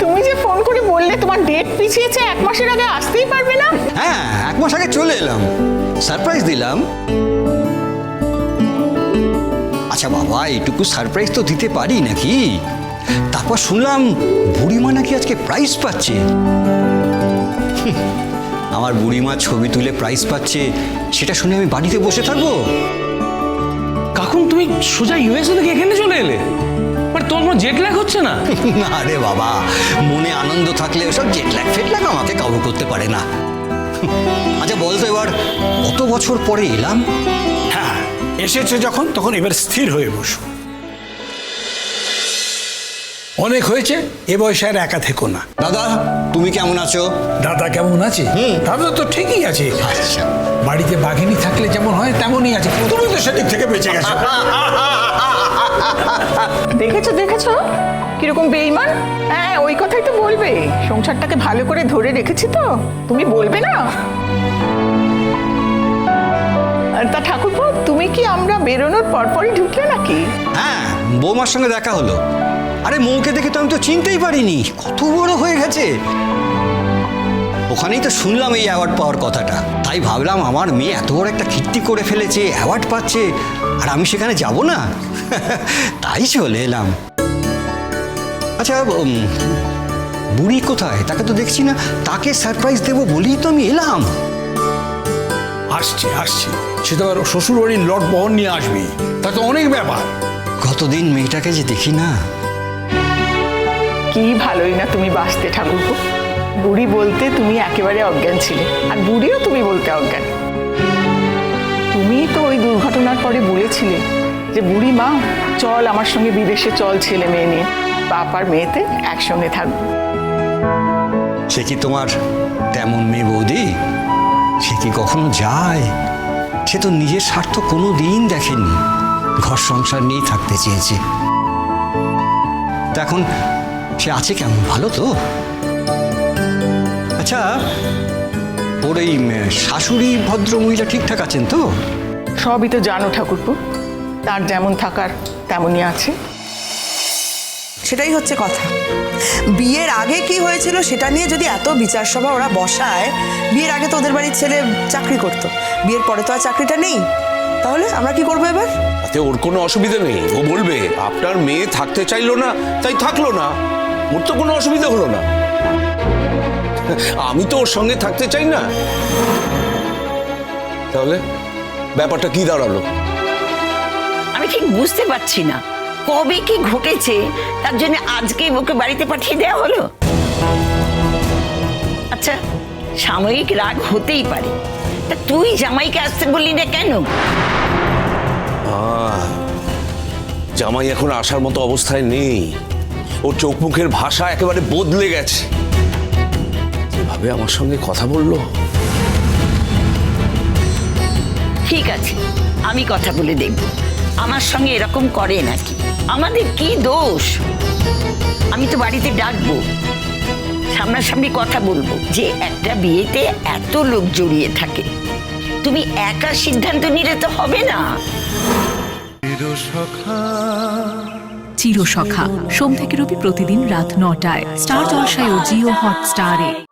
তুমি যে ফোন করে বললে তোমার ডেট পিছিয়েছে এক মাসের আগে আসতেই পারবে না? হ্যাঁ এক মাস আগে চলে এলাম। সারপ্রাইজ দিলাম। আচ্ছা বাবা এইটুকু সারপ্রাইজ তো দিতে পারি নাকি? তারপর শুনলাম বুড়িমা নাকি আজকে প্রাইজ পাচ্ছে। আমার বুড়িমা ছবি তুলে প্রাইজ পাচ্ছে সেটা শুনে আমি বাড়িতে বসে থাকব। কাকুন তুমি সোজা ইউএসএ থেকে এখানে চলে এলে? তোমার কোনো জেট ল্যাগ হচ্ছে না? না রে বাবা মনে আনন্দ থাকলে ওসব জেটল্যাগ ফেটল্যাগ আমাকে কাবু করতে পারে না। আচ্ছা বলতো এবার কত বছর পরে এলাম? হ্যাঁ এসেছে যখন তখন এবার স্থির হয়ে বসো। অনেক হয়েছে এ বয়সে আর একা থেকো না। দাদা তুমি কেমন আছো? দাদা কেমন আছে? দাদা তো ঠিকই আছে। আচ্ছা। বাড়িতে বাঘিনী থাকলে যেমন হয় তেমনই আছে। তুমি তো সেদিক থেকে বেঁচে গেছো। দেখেছ দেখেছ? কীরকম বেইমান? হ্যাঁ ওই কথাই তো বলবে। সংসারটাকে ভালো করে ধরে রেখেছি তো। তুমি বলবে না? তা ঠাকুরপো, তুমি কি আমরা বেরোনোর পরপরই ঢুকলে নাকি? হ্যাঁ বৌমার সঙ্গে দেখা হলো। আরে, মৌকে দেখে তো আমি তো চিনতেই পারিনি। কত বড় হয়ে গেছে। ওখানেই তো শুনলাম এই অ্যাওয়ার্ড পাওয়ার কথাটা। তাই ভাবলাম আমার মেয়ে এত বড় একটা কীর্তি করে ফেলেছে অ্যাওয়ার্ড পাচ্ছে আর আমি সেখানে যাব না? তাই চলে এলাম। আচ্ছা উম, বুড়ি কোথায়? তাকে তো দেখছি না। তাকে সারপ্রাইজ দেবো বলেই তো আমি এলাম। আসছে আসছে। সে তো শ্বশুর বাড়ির লট বহন নিয়ে আসবি তা তো অনেক ব্যাপার। কতদিন মেয়েটাকে যে দেখি না। কি ভালোই না তুমি বাঁচতে ঠাকুরপো। বুড়ি বলতে তুমি একেবারে অজ্ঞান ছিলে। আর বুড়িও তুমি বলতে অজ্ঞান। তুমি তো ওই দুর্ঘটনার পরে বলেছিলে যে, বুড়ি মা, চল আমার সঙ্গে বিদেশে চল ছেলে মেয়ে নিয়ে। বাপ আর মেয়েতে একসঙ্গে থাকব। সে কি তোমার তেমন মেয়ে বৌদি? সে কি কখনো যায়? সে তো নিজের স্বার্থ কোনো দিন দেখেনি। ঘর সংসার নিয়েই থাকতে চেয়েছে। তা এখন সে আছে কেমন? ভালো তো? আচ্ছা ওর এই শাশুড়ি ভদ্র মহিলা ঠিকঠাক আছেন তো? সবই তো জানো ঠাকুরপো। তার যেমন থাকার তেমনই আছে। সেটাই হচ্ছে কথা। বিয়ের আগে কি হয়েছিল সেটা নিয়ে যদি এত বিচার সভা ওরা বসায় বিয়ের আগে তো ওদের বাড়ির ছেলে চাকরি করতো। বিয়ের পরে তো আর চাকরিটা নেই। তাহলে আমরা কি করব এবার? তাতে ওর কোনো অসুবিধা নেই। ও বলবে আপনার মেয়ে থাকতে চাইলো না তাই থাকল না। ওর তো কোনো অসুবিধা হলো না। আমি তো ওর সঙ্গে থাকতে চাই না। তাহলে ব্যাপারটা কি দাঁড়াল? আমি ঠিক বুঝতে পারছি না। কবে কি ঘটেছে তার জন্য আজকেই ওকে বাড়িতে পাঠিয়ে দেওয়া হলো? আচ্ছা সাময়িক রাগ হতেই পারে। তা তুই জামাইকে আসতে বললি না কেন? জামাই এখন আসার মতো অবস্থায় নেই। ওর চোখ মুখের ভাষা একেবারে বদলে গেছে। যেভাবে আমার সঙ্গে কথা বলল? ঠিক আছে আমি কথা বলে দেখব। আমার সঙ্গে এরকম করে নাকি? আমাদের কি দোষ? আমি তো বাড়িতে ডাকবো সামনাসামনি কথা বলব যে একটা বিয়েতে এত লোক জড়িয়ে থাকে। তুমি একা সিদ্ধান্ত নিলে তো হবে না। চিরসখা। সোম থেকে রবি প্রতিদিন রাত নটায়। স্টার জলসায় ও জিও হটস্টারে।